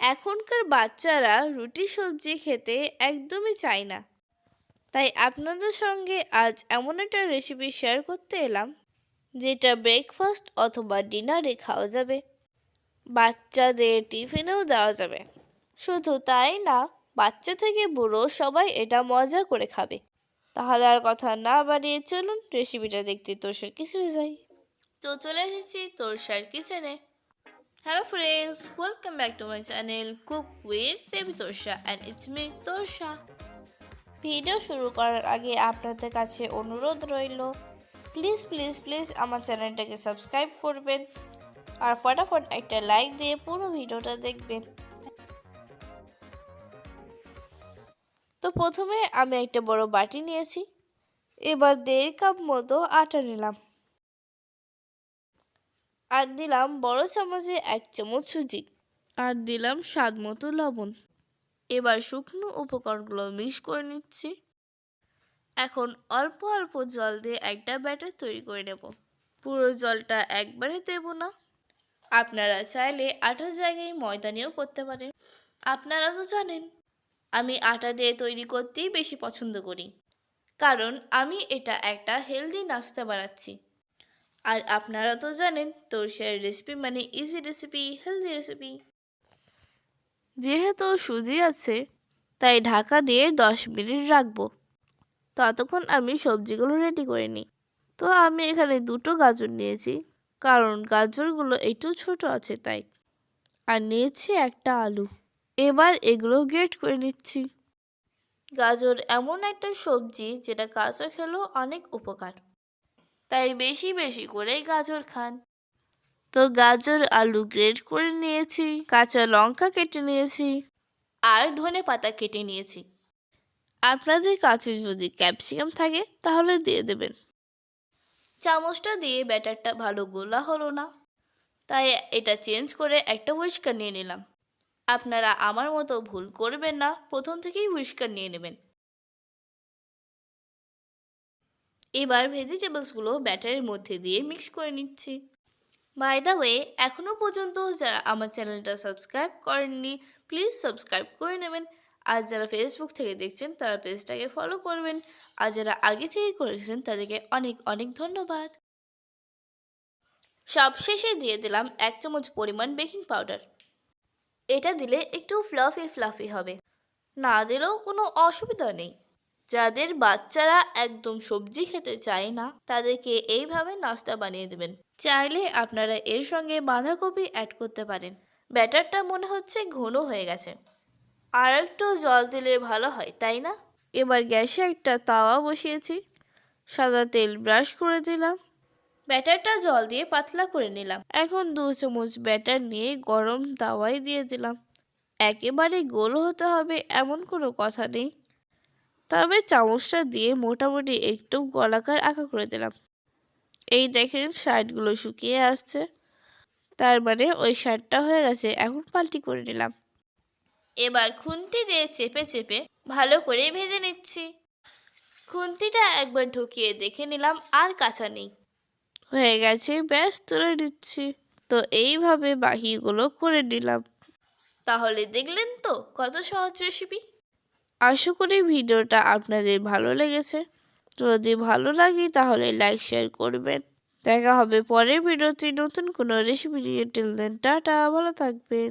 এখনকার বাচ্চারা রুটি সবজি খেতে একদমই চায় না। তাই আপনাদের সঙ্গে আজ এমন একটা রেসিপি শেয়ার করতে এলাম, যেটা ব্রেকফাস্ট অথবা ডিনারে খাওয়া যাবে। বাচ্চাদের টিফিনেও দেওয়া যাবে। শুধু তাই না, বাচ্চা থেকে বুড়ো সবাই এটা মজা করে খাবে। তাহলে আর কথা না বাড়িয়ে চলুন রেসিপিটা দেখতে তোষার কিচেনে যাই। তো চলে এসেছি তোষার কিচেনে। Hello friends welcome back to my channel cook with baby Tosha and it's me Tosha video শুরু করার আগে আপনাদের কাছে অনুরোধ রইল প্লিজ প্লিজ প্লিজ আমার চ্যানেলটাকে সাবস্ক্রাইব করবেন আর ফটাফট একটা লাইক দিয়ে পুরো ভিডিওটা দেখবেন। তো প্রথমে আমি একটা বড় বাটি নিয়েছি, এবার দেড় কাপ মতো আটা নিলাম। আর দিলাম বড় চামচে এক চামচ সুজি আর দিলাম স্বাদ মতো লবণ। এবার শুকনো উপকরণগুলো মিক্স করে নিচ্ছি। এখন অল্প অল্প জল দিয়ে একটা ব্যাটার তৈরি করে নেব। পুরো জলটা একবারে দেব না। আপনারা চাইলে আটার জায়গায় ময়দা নিয়েও করতে পারেন। আপনারা তো জানেন, আমি আটা দিয়ে তৈরি করতেই বেশি পছন্দ করি। কারণ আমি এটা একটা হেলদি নাস্তা বানাচ্ছি। আর আপনারা তো জানেন তোরষার রেসিপি মানে ইজি রেসিপি হেলদি রেসিপি যেহেতু সুজি আছে, তাই ঢাকা দিয়ে দশ মিনিট রাখব। ততক্ষণ আমি সবজিগুলো রেডি করে নিই। তো আমি এখানে দুটো গাজর নিয়েছি, কারণ গাজরগুলো একটু ছোট আছে তাই। আর নিয়েছি একটা আলু। এবার এগুলো গ্রেট করে নিচ্ছি। গাজর এমন একটা সবজি যেটা কাঁচা খেলেও অনেক উপকার। তাই বেশি বেশি করে গাজর খান। তো গাজর আলু গ্রেড করে নিয়েছি, কাঁচা লঙ্কা কেটে নিয়েছি আর ধনে পাতা কেটে নিয়েছি। আপনাদের কাছে যদি ক্যাপসিকাম থাকে তাহলে দিয়ে দেবেন। চামচটা দিয়ে ব্যাটারটা ভালো গোলা হলো না, তাই এটা চেঞ্জ করে একটা হুইস্কার নিয়ে নিলাম। আপনারা আমার মতো ভুল করবেন না, প্রথম থেকেই হুইস্কার নিয়ে নেবেন। এবার ভেজিটেবলসগুলো ব্যাটারের মধ্যে দিয়ে মিক্স করে নিচ্ছি। বাই দ্য ওয়ে এখনও পর্যন্ত যারা আমার চ্যানেলটা সাবস্ক্রাইব করেননি প্লিজ সাবস্ক্রাইব করে নেবেন। আর যারা ফেসবুক থেকে দেখছেন, তারা পেজটাকে ফলো করবেন। আর যারা আগে থেকে করেছেন তাদেরকে অনেক অনেক ধন্যবাদ। সবশেষে দিয়ে দিলাম এক চামচ পরিমাণ বেকিং পাউডার এটা দিলে একটু ফ্লাফি ফ্লাফি হবে। না দিলেও কোনো অসুবিধা নেই। যাদের বাচ্চারা একদম সবজি খেতে চায় না, তাদেরকে এইভাবে নাস্তা বানিয়ে দেবেন। চাইলে আপনারা এর সঙ্গে বাঁধাকপি অ্যাড করতে পারেন। ব্যাটারটা মনে হচ্ছে ঘন হয়ে গেছে। আর একটু জল দিলে ভালো হয়, তাই না? এবার গ্যাসে একটা তাওয়া বসিয়েছি। সাদা তেল ব্রাশ করে দিলাম। ব্যাটারটা জল দিয়ে পাতলা করে নিলাম। এখন দু চামচ ব্যাটার নিয়ে গরম তাওয়ায় দিয়ে দিলাম। একেবারে গোল হতে হবে, এমন কোনো কথা নেই। তবে চামচটা দিয়ে মোটামুটি একটু গলাকার আঁকা করে দিলাম। এই দেখেন শার্টগুলো শুকিয়ে আসছে। তার মানে ওই শার্টটা হয়ে গেছে, এখন পাল্টি করে নিলাম। এবার খুন্তি দিয়ে চেপে চেপে ভালো করে ভেজে নিচ্ছি। খুন্তিটা একবার ঢুকিয়ে দেখে নিলাম আর কাঁচা নেই। হয়ে গেছে, ব্যাস তুলে নিচ্ছি। তো এইভাবে বাকিগুলো করে নিলাম। তাহলে দেখলেন তো কত সহজ রেসিপি আশা করি ভিডিওটা আপনাদের ভালো লেগেছে। যদি ভালো লাগে তাহলে লাইক শেয়ার করবেন। দেখা হবে পরের ভিডিওতে নতুন কোনো রেসিপি নিয়ে। টিল দেন টাটা, ভালো থাকবেন।